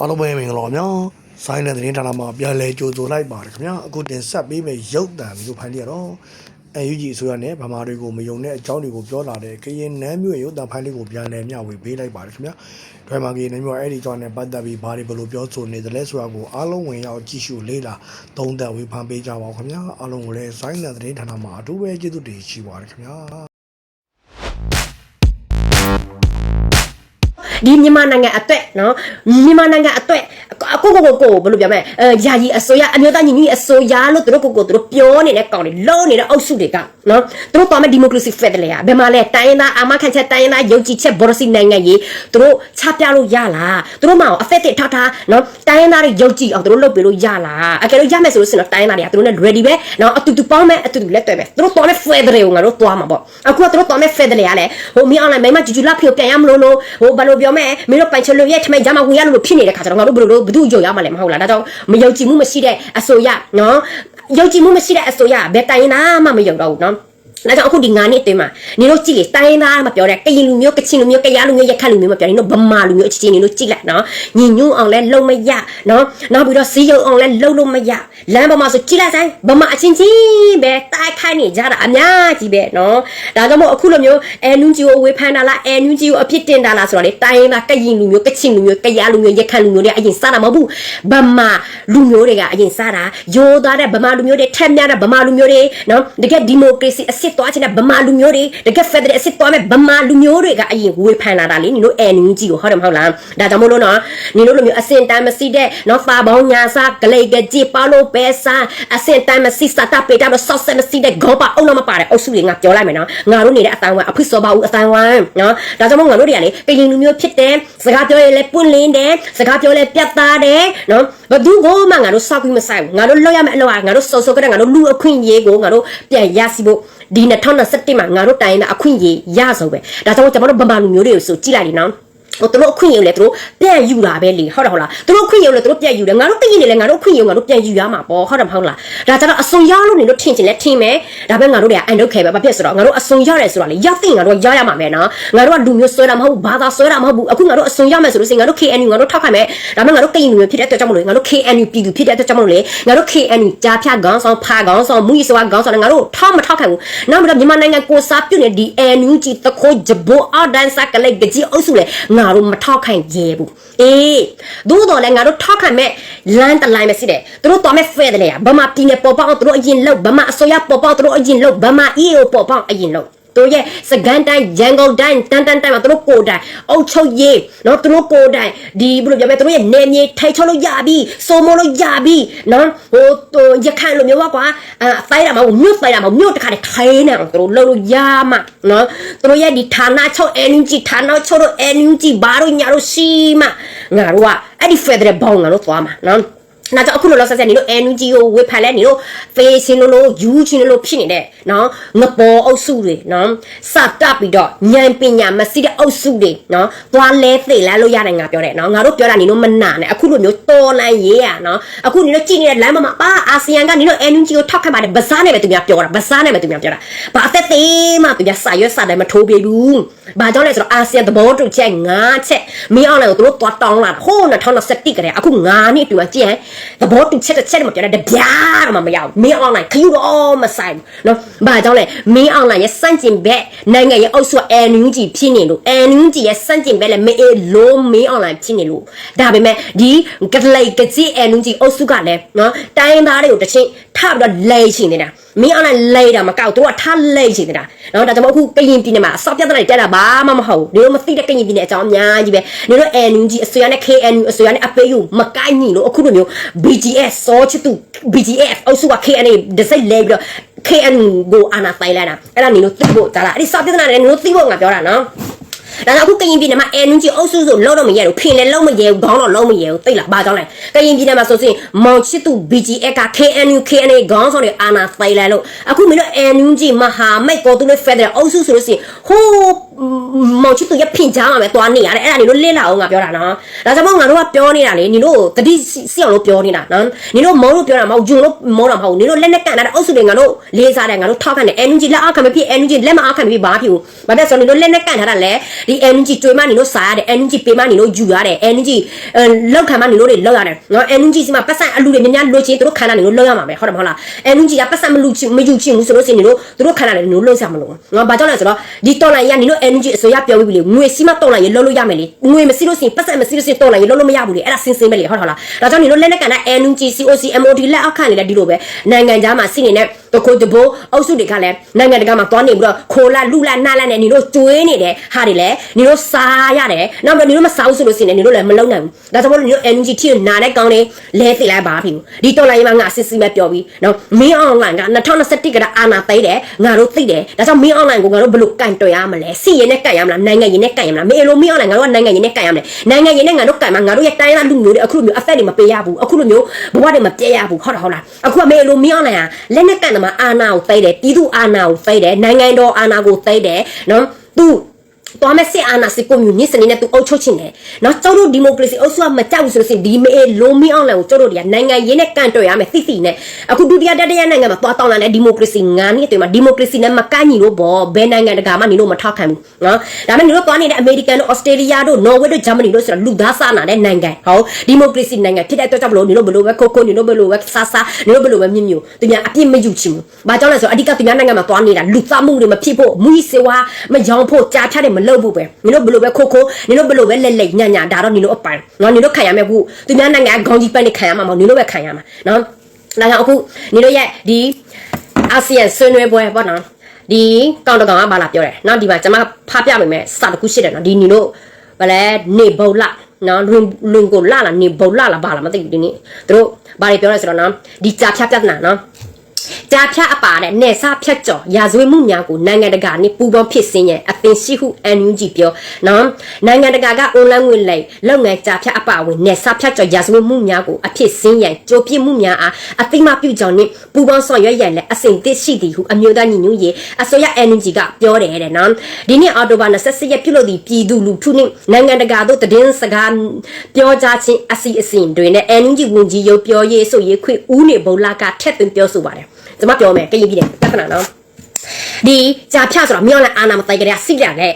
အားလုံးပဲမင်္ဂလာပါဗျာဆိုင်းတဲ့သတင်းဌာနမှာပြန်လဲကြိုဆိုလိုက်ပါတယ်ခင်ဗျာအခုတင်ဆက်ပေးမယ့်ရုပ်သံမျိုးဖိုင်လေးကတော့အယူကြီးအစိုးရနဲ့ဗမာတွေကိုမယုံတဲ့အကြောင်းတွေကိုပြောလာတဲ့ကရင်နန်းမျိုးရဲ့ရုပ်သံဖိုင်လေးကိုပြန်လဲမျှဝေပေးလိုက်ပါတယ်ခင်ဗျာဒွဲမာကရင်နန်းမျိုးအဲ့ဒီအကြောင်းနဲ့ပတ်သက်ပြီးဘာတွေဘယ်လိုပြောဆိုနေသလဲဆိုတာကိုအားလုံးဝင်ရောက်ကြည့်ရှုလေ့လာသုံးသပ်ဝေဖန်ပေးကြပါဦးခင်ဗျာအားလုံးကိုလည်းဆိုင်းတဲ့သတင်းဌာနမှာအထူးပဲကျေးဇူးတင်ရှိပါတယ်ခင်ဗျာ ဒီမြန်မာနိုင်ငံအတွက်နော်မြန်မာနိုင်ငံအတွက်အကိုကိုကိုကိုဘယ်လိုပြောမလဲအဲယာယီအစိုးရအမျိုးသားညီညွတ်ရေးအစိုးရလို့သူတို့ကိုကိုသူတို့ပြောနေတဲ့ကောင်တွေလုံးနေတဲ့အုပ်စုတွေကနော်သူတို့တော်မဲ့ဒီမိုကရေစီဖက်ဒရယ်อ่ะဘယ်မှာလဲတိုင်းရင်းသားအာမခံချက်တိုင်းရင်းသားယုံကြည်ချက်ဘော်ရစီနိုင်ငံကြီးသူတို့ချပြလို့ရလားသူတို့မအောင်အဖက်တစ်ထားထားနော်တိုင်းရင်းသားတွေယုံကြည်အောင်သူတို့လုပ်ပေးလို့ရလားအကယ်လို့ရမယ်ဆိုလို့ဆိုတော့တိုင်းရင်းသားတွေကသူတို့နဲ့ ready ပဲနော်အတူတူပေါင်းမယ်အတူတူလက်တွဲပဲသူတို့တော်မဲ့ federal ကိုငါတို့တွားမှာပေါ့အခုကသူတို့တော်မဲ့ federal ရလဲဟိုမင်း online မိမဂျူဂျူလာဖြိုပြန်ရမလို့လို့ဟိုဘာလို့ပြောမဲ့မင်းတို့ပိုင်ချလို့ရဲ့ထမိတ်ကြမှာဝင်ရလို့ဖြစ်နေတဲ့ခါကျတော့ငါတို့ဘယ်လိုလို့ဘသူ့ကြော်ရမှာလဲမဟုတ်လားဒါကြောင့်မယုံကြည်မှုမရှိတဲ့အဆိုရနော်ယုံကြည်မှုမရှိတဲ့အဆိုရဘယ်တိုင်းရင်းသားမှမယုံတော့ဘူးနော် ဒါကြောင့်အခုဒီ9နှစ်အတွင်းမှာနေတို့ကြည့်လေတိုင်းရင်းသားမပြောတဲ့ကရင်လူမျိုးကချင်လူမျိုးကရားလူမျိုးရက်ခတ်လူမျိုးမပြောနေတို့ဗမာလူမျိုးအချင်းချင်းနေတို့ကြည့်လိုက်နော်ညီညွတ်အောင်လဲလုံမရနော်နောက်ပြီးတော့စီးရုံအောင်လဲလုံလို့မရလမ်းပေါ်မှာဆိုကြည့်လိုက်ဆိုင်ဗမာအချင်းချင်းပဲတိုက်ခိုက်နေကြတာအများကြီးပဲနော်ဒါကြောင့်မို့အခုလိုမျိုးအဲနူးဂျီကိုဝေဖန်တာလားအဲနူးဂျီကိုအဖြစ်တင်တာလားဆိုတော့လေတိုင်းရင်းသားကရင်လူမျိုးကချင်လူမျိုးကရားလူမျိုးရက်ခတ်လူမျိုးတွေအရင်စားတာမဟုတ်ဘူးဗမာလူမျိုးတွေကအရင်စားတာရိုးသားတဲ့ဗမာလူမျိုးတွေထက်မြတဲ့ဗမာလူမျိုးတွေနော်တကယ်ဒီမိုကရေစီအစစ်သွားချင်တဲ့ဗမာလူမျိုးတွေတကယ်ဖက်ဒရယ်အစစ်သွားမဲ့ဗမာလူမျိုးတွေကအရင်ဝေဖန်လာတာလေနင်တို့အဲနူးဂျီကိုဟုတ်တယ်မဟုတ်လားဒါကြောင့်မို့လို့နော်နင်တို့လိုမျိုးအစင်တမ်းမစီတဲ့နော်ဖာပေါင်းညာစားဂလိတ်ကကြည်ပါလို့ပဲစားအစင်တမ်းမစီစတာပေတာလို့ဆော့ဆက်မစီတဲ့ဂေါပါအုံတော့မပါတဲ့အုပ်စုတွေငါပြောလိုက်မယ်နော်ငါတို့နေတဲ့အတိုင်းဝိုင်းအဖိစောပါဦးအတိုင်းဝိုင်းနော်ဒါကြောင့်မို့ငါတို့တွေကလေကရင်လူမျိုးဖြစ်တယ်စကားပြောရင်လည်းပွင့်လင်းတယ်စကားပြောလည်းပြတ်သားတယ်နော်ဘသူကိုမှငါတို့စောက်ပြီးမဆိုင်ဘူးငါတို့လောက်ရမယ့်အလုပ်ကငါတို့စောစောကတည်းကငါတို့လူအခွင့်အရေးကိုငါတို့ပြန်ရစီဖို့ ဒီ2021မှာငါတို့တိုင်းတဲ့အခွင့်အရေးရဆုံးပဲဒါကြောင့်ကျွန်တော်တို့ဗမာလူမျိုးတွေကိုဆိုကြည့်လိုက်လေနော် ဟိုသူတို့အခွင့်အရေးလေသူတို့ပြန်ယူလာပဲလေဟုတ်တယ်ဟုတ်လားသူတို့အခွင့်အရေးလေသူတို့ပြန်ယူတယ်ငါတို့တည်ရင်လေငါတို့အခွင့်အရေးငါတို့ပြန်ယူရမှာပေါ့ဟုတ်တယ်မဟုတ်လားဒါကြတော့အစုံရလို့နေတို့ထင်ချင်လဲထင်မယ်ဒါပေမဲ့ငါတို့တွေကအန်ဒုတ်ခဲပဲဘာဖြစ်ဆိုတော့ငါတို့အစုံရတယ်ဆိုတာလေရသိငါတို့ရရမှာပဲနော်ငါတို့ကလူမျိုးဆွဲတာမဟုတ်ဘူးဘာသာဆွဲတာမဟုတ်ဘူးအခုငါတို့အစုံရမယ်ဆိုလို့ရှိရင်ငါတို့ KNU ငါတို့ထောက်ခိုင်းမယ်ဒါပေမဲ့ငါတို့ကရင်လူမျိုးဖြစ်တဲ့အတွက်ကြောင့်မလို့ငါတို့ KNU ပြည်သူဖြစ်တဲ့အတွက်ကြောင့်မလို့လေငါတို့ KNU ကြားဖြတ်ခေါင်းဆောင်ဖာခေါင်းဆောင်မူရီစွာခေါင်းဆောင်လည်းငါတို့ထောက်မထောက်ခိုင်းဘူးနောက်ပြီးတော့မြန်မာနိုင်ငံကိုစားပြုတ်နေဒီ NUG တခိုးဂျဘိုအော်ဒန်စကလေးကကြီးအုပ်စုလေငါတို့မထောက်ခိုင်းရဲဘူးအေးသို့တော်လည်းငါတို့ထောက်ခိုင်းမဲ့လမ်းတလိုင်းပဲရှိတယ်သူတို့တော်မဲ့ဖဲတယ်လေဗမာပြည်နယ်ပေါ်ပေါအောင်သူတို့အရင်လောက်ဗမာအစိုးရပေါ်ပေါသူတို့အရင်လောက်ဗမာ EAO ပေါ်ပေါအရင်လောက် တို့ရဲ့စကန်တိုင်းရန်ကုန်တိုင်းတန်တန်တိုင်းမှာသူတို့ကိုယ်တိုင်အုတ်ချုပ်ရေးနော်သူတို့ကိုယ်တိုင်ဒီဘယ်လိုပြောမလဲသူတို့ရဲ့နေမြေထိုက်ချုပ်လို့ရပြီစိုးမိုးလို့ရပြီနော်ဟိုဟိုရခိုင်လိုမျိုးကွာအဲဖိုင်တာမဟုတ်မြို့ဖိုင်တာမဟုတ်မြို့တခါတည်းခိုင်းနေအောင်သူတို့လှုပ်လို့ရမှာနော်သူတို့ရဲ့ဒီဌာနချုပ် NUG ဌာနချုပ်တို့ NUG ဘာတို့ညာတို့ရှိမှငါတို့ကအဲ့ဒီ Federal ဘောင်းငါတို့သွားမှာနော် နာတော့အခုလောလောဆယ်ဆယ်နေလို့ NUG ကိုဝေဖန်လဲနေလို့ face ရှင်လို့လို့ယူချင်းလို့ဖြစ်နေတဲ့နော်ငပေါ်အုပ်စုတွေနော်စတက်ပြီးတော့ဉာဏ်ပညာမရှိတဲ့အုပ်စုတွေနော်သွားလဲသိလဲလို့ရတယ်ငါပြောတယ်နော်ငါတို့ပြောတာနေလို့မနာနဲ့အခုလိုမျိုးတော်လန်ရေးရနော်အခုနေလို့ကြည်နေတဲ့လမ်းမမှာပါအာဆီယံကနေလို့ NUG ကိုထောက်ခံပါတယ်ဗစားနဲ့ပဲသူများပြောတာဗစားနဲ့ပဲသူများပြောတာဘာအသက်သေးမှသူများစာရွက်စာတမ်းမထိုးပြဘူးဘာကြောင့်လဲဆိုတော့အာဆီယံသဘောတူချက်၅ချက်မင်းအောင်လည်းသူတို့သွားတောင်းလာဟိုး2021ကတည်းကအခု9နှစ်တူမှကြည့်သဘောတူချက်တစ်ချက်မှပြောတယ်တပြားတော့မရဘူးမင်း online ခယူတော့မဆိုင်ဘူးနော်ဘာကြောင့်လဲမင်း online ရဲ့စန့်ကျင်ဘက်နိုင်ငံရဲ့အုပ်စု NUG ဖြစ်နေလို့ NUG ရဲ့စန့်ကျင်ဘက်လည်းမအေးလို့မင်း online ဖြစ်နေလို့ဒါပေမဲ့ဒီကလိတ်ကကြီး NUG အုပ်စုကလည်းနော်တိုင်းသားတွေကိုတစ်ချင်း ထပြီးတော့လဲချင်နေတာမင်း online လဲတာမကောက်သူကထားလဲချင်နေတာနော်ဒါကြောင့်မို့အခုကရင်ပြည်နယ်မှာစောက်ပြတ်တဲ့တက်တာဘာမှမဟုတ်ဘူးဒီလိုမသိတဲ့ကရင်ပြည်နယ်အကြောင်းအများကြီးပဲဒီလို NUG အစိုးရနဲ့ KNU အစိုးရနဲ့အပေးယူမကိုက်ညီလို့အခုလိုမျိုး BGS စောချစ်သူ BGF အုပ်စုက KNA ဒစိတ်လဲပြီးတော့ KNU ကိုအာနာပိုင်လာတာအဲ့ဒါနေလို့သိဖို့ဒါလားအဲ့ဒီစောက်ပြတ်တဲ့နေလို့သိဖို့ငါပြောတာနော် ဒါကြောင့်အခုကရင်ပြည်နယ်မှာ NUG အုပ်စုဆိုလုံးတော့မရဲဘူးဖင်လည်းလုံးမရဲဘူးခေါင်းတော့လုံးမရဲဘူးသိလားဘာကြောင့်လဲကရင်ပြည်နယ်မှာဆိုရင်မောင်ချစ်သူ BGF က KNU KNA ခေါင်းဆောင်တွေအာနာပိုင်လာလို့အခုမင်းတို့ NUG မဟာမိတ်ကိုသူတို့ Federal အုပ်စုဆိုလို့ရှိရင်ဟိုး မောင်ချစ်သူရဖင်ကြားမှာပဲသွားနေရတယ်အဲ့ဒါနေလို့လင်းလာအောင်ငါပြောတာနော်ဒါကြောင့်မို့ငါတို့ကပြောနေတာလေနေတို့တတိစီအောင်လို့ပြောနေတာနော်နေတို့မောင်လို့ပြောတာမဟုတ်ဂျုံလို့မောတာမဟုတ်နေတို့လက်နဲ့ကန်တာအုပ်စုတွေငါတို့လေးစားတယ်ငါတို့ထောက်ခံတယ် energy လက်အောက်ခံမဖြစ် energy လက်မအောက်ခံမဖြစ်ဘာဖြစ်ဘူးဘာဖြစ်ဆိုနေတို့လက်နဲ့ကန်ထားတာလေဒီ energy ကျွေးမနေတို့စားရတယ် energy ပေးမနေတို့ယူရတယ် energy လောက်ခံမနေတို့တွေလောက်ရတယ်နော် energy စီမှာပတ်စံအလူတွေများများလွှတ်ချင်းတို့ခံတာနေတို့လောက်ရမှာပဲဟုတ်တယ်မဟုတ်လား energy ကပတ်စံမလူချင်မယူချင်ဘူးဆိုလို့စင်နေတို့တို့ခံတာနေတို့လောက်စားမလို့နော်ဘာကြောင့်လဲဆိုတော့ဒီတော်လိုင်းရနေတို့ energy အစိုးရပြောပြီးပြီလေငွေစီမတော်လိုင်းရလောက်လို့ရမယ်လေငွေမရှိလို့စင်ပတ်စံမရှိလို့စင်တော်လိုင်းရလောက်လို့မရဘူးလေအဲ့ဒါစင်စင်ပဲလေဟုတ်တယ်ဟုတ်လားဒါကြောင့်နေတို့လက်နဲ့ကန်တာ energy COC MOD လက်အောက်ခံနေလဲဒီလိုပဲနိုင်ငံသားမှာစီနေတဲ့တခိုးတဘိုးအုပ်စုတွေကလည်းနိုင်ငံတကာမှာသွားနေပြီးတော့ခိုလာလူလာနာလာနဲ့နေတို့ကျွေးနေတဲ့ဟာတွေလည်းနေတို့စားရတယ်နောက်ပြီးနေတို့မစားဘူးဆိုလို့စင်နေတို့လည်းမလုံနိုင်ဘူးဒါကြောင့်မို့လို့နေတို့ energy ထိနာတဲ့ကောင်းလေးလဲသိလိုက်ပါပြီဒီတော်လိုင်းရမှာငါစစ်စစ်ပဲပြောပြီးနော်မင်း online က2021ကအာနာသိတယ်ငါတို့သိတယ်ဒါကြောင့်မင်း online ကိုငါတို့ဘယ်လိုကန်တွယ်ရမလဲစီရင်နဲ့ကန်ရမလားနိုင်ငံရင်နဲ့ကန်ရမလားမင်းလိုမင်း online ငါတို့ကနိုင်ငံရင်နဲ့ကန်ရမလဲနိုင်ငံရင်နဲ့ငါတို့ကန်မှာငါတို့ရဲ့တိုင်းရလူမျိုးတွေအခုလိုမျိုးအသက်တွေမပေးရဘူးအခုလိုမျိုးဘဝတွေမပြည့်ရဘူးဟုတ်တယ်ဟုတ်လားအခုကမင်းလိုမင်း online ကလက်နဲ့ကန်တယ်မှာအာနာကိုသိတယ်ပြည်သူအာနာကိုသိတယ်နိုင်ငံတော်အာနာကိုသိတယ်နော်သူ တော်မဲ့စစ်အာဏာစစ်ကွန်မြူနစ်စနစ်နဲ့သူအုပ်ချုပ်ချင်တယ်။နော်ကျောတို့ဒီမိုကရေစီအုပ်စုကမကြောက်ဘူးဆိုလို့ရှိရင်ဒီမေလိုမီအောင်လန်ကိုကျောတို့တွေကနိုင်ငံရေးနဲ့ကန်တွယ်ရမယ်သိသိနဲ့အခုဒုတိယတတိယနိုင်ငံမှာသွားတောင်းလာတဲ့ဒီမိုကရေစီငါးနှစ်အတွင်းမှာဒီမိုကရေစီနဲ့မကန့်ညီလို့ပေါ့ဘယ်နိုင်ငံတကာမှနေလို့မထောက်ခံဘူးနော်ဒါပေမဲ့နေလို့သွားနေတဲ့အမေရိကန်တို့ဩစတြေးလျတို့နော်ဝေတို့ဂျာမနီတို့ဆိုတော့လူသားစားနာတဲ့နိုင်ငံဟောဒီမိုကရေစီနိုင်ငံဖြစ်တဲ့အတွက်ကြောင့်မလို့နေလို့ဘလို့ပဲခိုးခိုးနေလို့ဘလို့ပဲဆာဆာနေလို့ဘလို့ပဲမြင့်မြင့်သူများအပြစ်မယူချင်ဘူး။ဘာကြောင့်လဲဆိုတော့အဓိကသူများနိုင်ငံမှာသွားနေတာလူသားမှုတွေမဖြစ်ဖို့မူကြီးစေဝါမယောင်ဖို့ကြားဖြတ်တယ်မလုပ်ဖို့ပဲနေလို့ဘလို့ပဲခိုးခိုးနေလို့ဘလို့ပဲလက်လက်ညံ့ညံ့ဒါတော့နေလို့အပိုင်နော်နေလို့ခံရမယ်ခုသူများနိုင်ငံကခေါင်းကြီးပန်းနေခံရမှာမဟုတ်နေလို့ပဲခံရမှာနော်ဒါကြောင့်အခုနေလို့ရဲ့ဒီအာဆီယံဆွေးနွေးပွဲပေါ့နော်ဒီကောင်တကောင်ကဘာလာပြောတယ်နော်ဒီမှာကျွန်မဖားပြပေးမယ်စာတစ်ခုရှိတယ်နော်ဒီနေလို့ဗလဲနေဘုံလာနော်လွင်လွင်ကိုလာလာနေဘုံလာလာဘာလာမသိဘူးဒီနေ့သူတို့ဘာတွေပြောလဲဆိုတော့နော်ဒီကြာဖြတ်ပြဿနာနော် ကြာဖြတ်အပါတဲ့နေဆဖြတ်ကျော်ရာဇဝတ်မှုများကိုနိုင်ငံတကာနဲ့ပူးပေါင်းဖြစ်စင်းရဲ့အသင်ရှိဟု NUG ပြောနော်နိုင်ငံတကာကအွန်လိုင်းငွေလိုက်လုပ်ငန်းကြာဖြတ်အပါဝင်နေဆဖြတ်ကျော်ရာဇဝတ်မှုများကိုအဖြစ်စင်းရဲ့ကြိုပြစ်မှုများအားအသိမပြုကြောင်းနဲ့ပူးပေါင်းဆောင်ရွက်ရန်လည်းအစဉ်သစ်ရှိသည်ဟုအမျိုးသားညီညွတ်ရေးအစိုးရ NUG ကပြောတယ်တဲ့နော်ဒီနေ့အော်တိုဘာ28ရက်ပြုလုပ်သည့်ပြည်သူလူထုနှင့်နိုင်ငံတကာတို့တည်င်းစကားပြောကြားခြင်းအစီအစဉ်တွေနဲ့ NUG ဝန်ကြီးရုပ်ပြောရေးဆိုရေးခွင့်ဦးနေဘုံလာကထက်သွင်းပြောဆိုပါတယ်ကျွန်မပြောမယ်ကရင်ပြည်တယ်ပြဿနာနော်ဒီကြာဖြတ်ဆိုတော့မြောင်းလည်းအာနာမတိုင်ကြတဲ့စိတ်ရတဲ့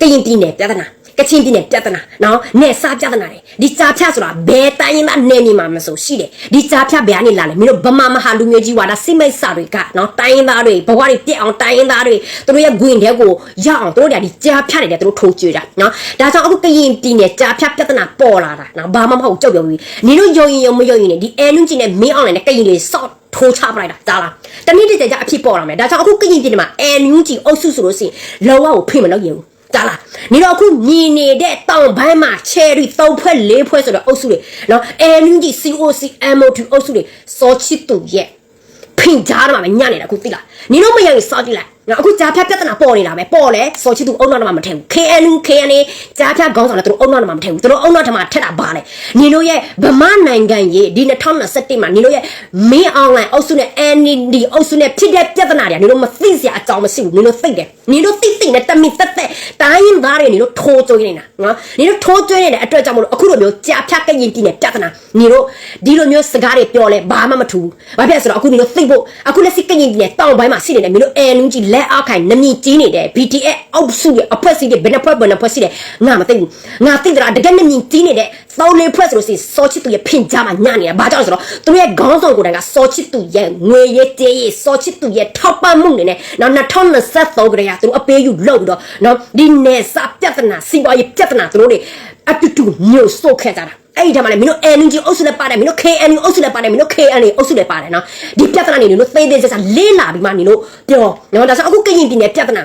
ကရင်ပြည်နယ်ပြဿနာ ကချင်ပြည်နယ်ပြဿနာနော်နေစားပြဿနာတွေဒီကြာဖြတ်ဆိုတာဘယ်တိုင်းရင်းသားနေနေမှာမဆိုရှိတယ်ဒီကြာဖြတ်ဘယ်ကနေလာလဲမင်းတို့ဗမာမဟာလူမျိုးကြီးဝါဒစိမိတ်စာတွေကနော်တိုင်းရင်းသားတွေဘဝတွေပြက်အောင်တိုင်းရင်းသားတွေသူတို့ရဲ့ဂွင်တဲ့ကိုရအောင်သူတို့တွေကဒီကြာဖြတ်တွေတဲ့သူတို့ထိုးကြွေးတာနော်ဒါကြောင့်အခုကရင်ပြည်နယ်ကြာဖြတ်ပြဿနာပေါ်လာတာနော်ဘာမှမဟုတ်ကြောက်ပြောပြီးနင်တို့ယုံရင်ယုံမယုံရင်လေဒီအဲနုကြီးနဲ့မင်းအောင်လည်းကရင်တွေစော့ထိုးချပလိုက်တာကြားလားတနည်းတစ်ကြိမ်ကြအဖြစ်ပေါ်လာမယ်ဒါကြောင့်အခုကရင်ပြည်နယ်မှာအဲနူးကြီးအုပ်စုဆိုလို့ရှိရင်လောကကိုဖိမလို့ရဘူး ကြားလားနေတော့အခုမြင်နေတဲ့တောင်ပိုင်းမှာ cherry သုံးဖွဲ့လေးဖွဲ့ဆိုတော့အုပ်စုတွေနော်အဲနူးကြီး COC MO2 အုပ်စုတွေစောချစ်သူရဲ့ဖင်ကြားတော့မှညနေတာအခုသိလားနင်တို့မယုံရင်စောကြည့်လိုက် နော်အခုကြားဖြတ်ပြဿနာပေါ်နေတာပဲပေါ်လဲစောချစ်သူအုံနောက်တော့မှမထည့်ဘူး KNU KNA ကြားဖြတ်ခေါင်းဆောင်လည်းသူတို့အုံနောက်တော့မှမထည့်ဘူးသူတို့အုံနောက်ထမှာထက်တာပါလေနင်တို့ရဲ့ဗမာနိုင်ငံရေးဒီ2021မှာနင်တို့ရဲ့မင်းအွန်လိုင်းအုပ်စုနဲ့ ND အုပ်စုနဲ့ဖြစ်တဲ့ပြဿနာတွေနင်တို့မသိစရာအကြောင်းမရှိဘူးနင်တို့သိတယ်နင်တို့သိသိနဲ့တမင်တက်တက်တိုင်းရင်းသားတွေနင်တို့ထိုးကြွေးနေတာနော်နင်တို့ထိုးကြွေးနေတဲ့အတွက်ကြောင့်မလို့အခုလိုမျိုးကြားဖြတ်ကရင်ပြည်နယ်ပြဿနာနင်တို့ဒီလိုမျိုးစကားတွေပြောလဲဘာမှမထူဘူးဘာဖြစ်လဲဆိုတော့အခုနင်တို့သိဖို့အခုလက်ရှိကရင်ပြည်နယ်တောင်ပိုင်းမှာရှိနေတဲ့မင်းတို့ NUG လက်အောက်ခိုင်နမီကြီးနေတဲ့ BTS အောက်စုရဲ့အဖွဲ့အစည်းတွေဘယ်နှဖွဲ့ဘယ်နှဖွဲ့ရှိတယ်ငါမသိဘူးငါသိကြတာတကယ်နမီကြီးနေတဲ့သုံးလေးဖွဲ့ဆိုလို့ရှိရင်စောချစ်သူရဲ့ဖင်ကြားမှာညနေတာဘာကြောင့်လဲဆိုတော့သူတို့ရဲ့ခေါင်းဆောင်ကိုယ်တိုင်ကစောချစ်သူရဲ့ငွေရေးတေးရေးစောချစ်သူရဲ့ထောက်ပံ့မှုတွေနဲ့နောက်2023ကတည်းကသူတို့အပေးယူလုပ်ပြီးတော့နော်ဒီနေစာပြဿနာစီးပွားရေးပြဿနာသူတို့တွေအတူတူညှို့ဆို့ခဲ့ကြတာ အဲ့ဒီတည်းမှာလေမင်းတို့ NUG အုပ်စုလည်းပါတယ်မင်းတို့ KNU အုပ်စုလည်းပါတယ်မင်းတို့ KNA အုပ်စုလည်းပါတယ်နော်ဒီပြဿနာတွေနင်တို့သိသိချာချာလေးလာပြီးမှနင်တို့ပြောနော်ဒါဆိုအခုကရင်ပြည်နယ်ပြဿနာ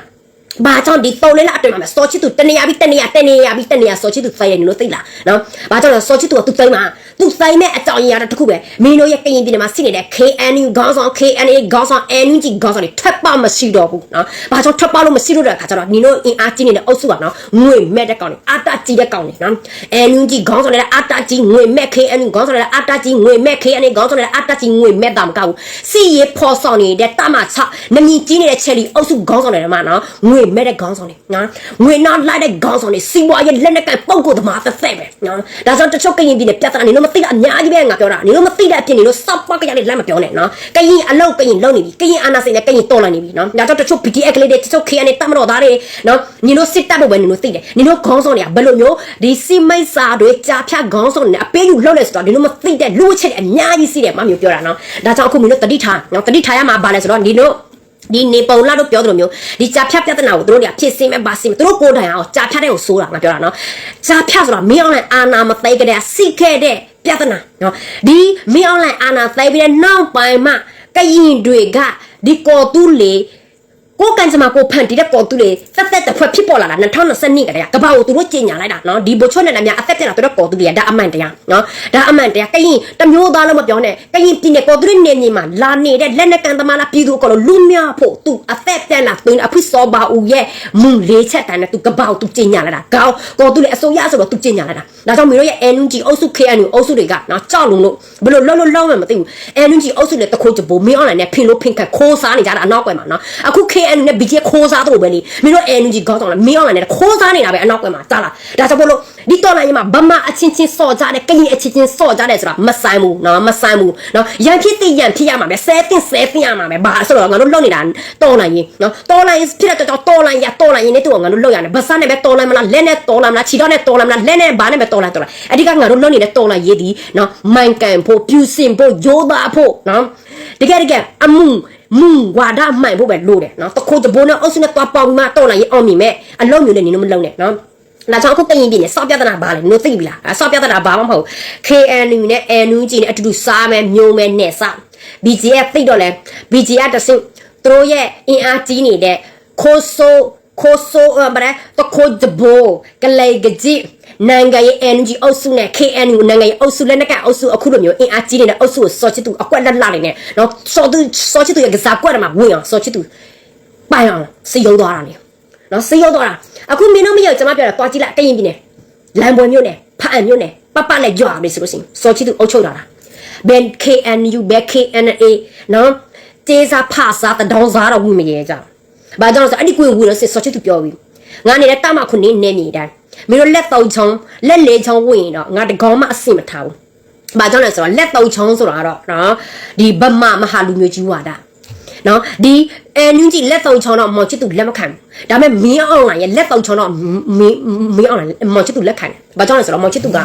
ဘာကြောင့်ဒီပုံလေးလာအတွင်းမှာစောချစ်သူတနေရပြီးတနေရတနေရပြီးတနေရစောချစ်သူဖိုင်ရနင်တို့သိလားနော်ဘာကြောင့်လဲစောချစ်သူကသူသိမ်းမှာ သူဆိုင်မဲ့အကြောင်းရင်းကတော့တစ်ခုပဲမင်းတို့ရဲ့ကရင်ပြည်နယ်မှာရှိနေတဲ့ KNU ခေါင်းဆောင် KNA ခေါင်းဆောင် NUG ခေါင်းဆောင်တွေထပ်ပမရှိတော့ဘူးနော်။ဘာကြောင့်ထပ်ပလို့မရှိတော့တဲ့အခါကျတော့ညီတို့အင်အားကြီးနေတဲ့အုပ်စုကနော်ငွေမဲ့တဲ့ကောင်တွေအာတာကြီးတဲ့ကောင်တွေနော်။ NUG ခေါင်းဆောင်တွေလည်းအာတာကြီးငွေမဲ့ KNU ခေါင်းဆောင်တွေလည်းအာတာကြီးငွေမဲ့ KNA ခေါင်းဆောင်တွေလည်းအာတာကြီးငွေမဲ့တာမကဘူး။စီရေးဖော်ဆောင်နေတဲ့တမချနမီကြီးနေတဲ့ချက်လီအုပ်စုခေါင်းဆောင်တွေမှာနော်ငွေမဲ့တဲ့ခေါင်းဆောင်တွေနော်ငွေနာလိုက်တဲ့ခေါင်းဆောင်တွေစီးပွားရေးလက်နက်ကပုံကိုသမားသက်သက်ပဲနော်ဒါကြောင့်တချို့ကရင်ပြည်နယ်ပြဿနာနေလို့မသိတာအများကြီးပဲငါပြောတာနေလို့မသိတဲ့အဖြစ်နေလို့စောက်ပွားကြရတဲ့လက်မပြောနဲ့နော်ကရင်အလောက်ကရင်လုံနေပြီကရင်အာနာစိန်နဲ့ကရင်တော်လာနေပြီနော်ဒါကြောင့်တချို့ BTS ကလေးတွေတချို့ KN တတ်မတော်သားတွေနော်ညီတို့စစ်တပ်ဖို့ပဲညီတို့သိတယ်ညီတို့ခေါင်းဆောင်တွေကဘယ်လိုမျိုးဒီစီမိတ်စာတွေကြာဖြတ်ခေါင်းဆောင်တွေနဲ့အပေးယူလှုပ်လဲဆိုတော့ညီတို့မသိတဲ့လူချက်အများကြီးစီးတယ်မမျိုးပြောတာနော်ဒါကြောင့်အခုမင်းတို့တတိထားနော်တတိထားရမှာဘာလဲဆိုတော့ညီတို့ဒီနေပုံလာတို့ပြောသလိုမျိုးဒီကြာဖြတ်ပြဿနာကိုတို့တွေကဖြစ်စင်းမဲ့ပါစင်းမဲ့တို့ကိုယ်တိုင်အောင်ကြာဖြတ်တဲ့ကိုစိုးတာငါပြောတာနော်ကြာဖြတ်ဆိုတာမင်းအောင်လည်းအာနာမသိကြတဲ့စိခဲ့တဲ့ ပြဿနာနော်ဒီမင်းအောင်လည်းအာနာသိပြီးတဲ့နောက်ပိုင်းမှာကရင်တွေကဒီကော်တူးလေ ကိုကန်စမကိုဖန်တီတဲ့ပေါ်သူလေသက်သက်တစ်ဖွဲ့ဖြစ်ပေါ်လာတာ2020နှစ်ကတည်းကကဘာကိုသူတို့ကြီးညာလိုက်တာနော်ဒီဘချို့နဲ့လည်းများအသက်ပြတာသူတို့ပေါ်သူတွေကဒါအမှန်တရားနော်ဒါအမှန်တရားကရင်တမျိုးသားလုံးမပြောနဲ့ကရင်ပြည်နယ်ပေါ်သူတွေနေနေမှာလာနေတဲ့လက်နက်ကန်သမားလားပြည်သူအကောင်လုံးလူများဖို့သူအသက်ပြလာသူအဖိစောပါဦးရဲ့မုံလေးချက်တန်းနဲ့သူကဘာကိုသူကြီးညာလိုက်တာကောပေါ်သူလေအစိုးရဆိုတော့သူကြီးညာလိုက်တာဒါကြောင့်မျိုးရဲ့ NUG အုပ်စု KNU အုပ်စုတွေကနော်ကြောက်လုံးလို့ဘယ်လိုလုံးလုံးလုံးမှမသိဘူး NUG အုပ်စုလည်းတခိုးကြဘိုးမင်းအွန်လိုင်းနဲ့ဖင်လို့ဖင်ခတ်ခိုးစားနေကြတာအနောက်ကွယ်မှာနော်အခု KNU နဲ့ BJ ခိုးစားတော့ပဲလေမင်းတို့ NUG ခေါင်းဆောင်လားမင်းအွန်လိုင်းနဲ့ခိုးစားနေတာပဲအနောက်ကွယ်မှာကြားလားဒါကြောင့်ဘလို့ဒီတော်လိုင်းမှာဗမာအချင်းချင်းစော့ကြတဲ့ကရင်အချင်းချင်းစော့ကြတဲ့ဆိုတာမဆိုင်ဘူးနော်မဆိုင်ဘူးနော်ရန်ဖြစ်တိရန်ဖြစ်ရမှာပဲဆဲတင်ဆဲတင်ရမှာပဲဘာဆိုတော့ငါတို့လုံနေတာတော်လိုင်းရင်နော်တော်လိုင်းဖြစ်တဲ့တော့တော်လိုင်းရတော်လိုင်းရင်နဲ့တူငါတို့လုံရတယ်ဗစနဲ့ပဲတော်လိုင်းမလားလက်နဲ့တော်လိုင်းမလားခြေတော့နဲ့တော်လိုင်းမလားလက်နဲ့ဘာနဲ့ပဲတော်လိုင်းတော်လိုင်းအဓိကငါတို့လုံနေတဲ့တော်လိုင်းရေးဒီနော်မိုင်ကန်ဖို့ပြူစင်ဖို့ရိုးသားဖို့နော်တကယ်တကယ်အမှု မူဝါဒမှန်ဖို့ပဲလို့တယ်နော်တခိုးတဘိုးနဲ့အုပ်စုနဲ့သွားပေါင်းမှတော်လိုင်းရေးအောင်မြင်မဲ့အလုံးမျိုးနဲ့နေလို့မလုံနဲ့နော်လာချောင်းခုကရင်ပြည်နယ်စောက်ပြဿနာဘာလဲနိုးသိပြီလားအဲစောက်ပြဿနာဘာမှမဟုတ် KNU နဲ့ NUG နဲ့အတူတူစားမယ်မျိုးမယ်နဲ့စား BGF သိတော့လဲ BGF တဆင့်သူတို့ရဲ့အင်အားကြီးနေတဲ့ခိုးဆိုး ခိုးဆိုးအမရတခိုးဒဘိုကလေးကကြီးနိုင်ငံရဲ့ NG အုပ်စုနဲ့ KNU နိုင်ငံရဲ့အုပ်စုလက်နက်ကအုပ်စုအခုလိုမျိုးအင်အားကြီးနေတဲ့အုပ်စုကိုစောချစ်သူအကွက်လက်လာနေနဲ့နော်စောသူစောချစ်သူရဲ့ကစားကွက်ထဲမှာဝင်အောင်စောချစ်သူပိုင်အောင်စီယုံသွားတာလေနော်စီယုံသွားတာအခုမင်းတို့မရောက်ကျွန်မပြောတာတွားကြည့်လိုက်ကရင်ပြည်နယ်လမ်းပွဲမြို့နယ်ဖအံမြို့နယ်ပပနဲ့ကြွားပြီဆိုလို့ရှိရင်စောချစ်သူအုပ်ချုပ်တာလားဘယ် KNU ဘယ် KNA နော်တေးစားဖစားတဒေါင်းစားတော့ဝင်မရဲကြဘာ ကြောင့်လဲဆိုအဲ့ဒီကိုဝင်လို့စောချစ်သူပြောပြီငါနေတဲ့တမခုနေနေနေတိုင်းမင်းတို့လက်သုံးချောင်းလက်လေးချောင်းဝင်ရင်တော့ငါတကောင်းမှအဆင်မထားဘူးဘာကြောင့်လဲဆိုတော့လက်သုံးချောင်းဆိုတာကတော့နော်ဒီဗမာမဟာလူမျိုးကြီးဝါဒ နော်ဒီအဲနင်းကြီးလက်သုံးချောင်းတော့မော်ချစ်သူလက်မခံဘူးဒါပေမဲ့မင်းအောင်လိုင်းရဲ့လက်သုံးချောင်းတော့မင်းမင်းအောင်လိုင်းမော်ချစ်သူလက်ခံတယ်ဘာကြောင့်လဲဆိုတော့မော်ချစ်သူက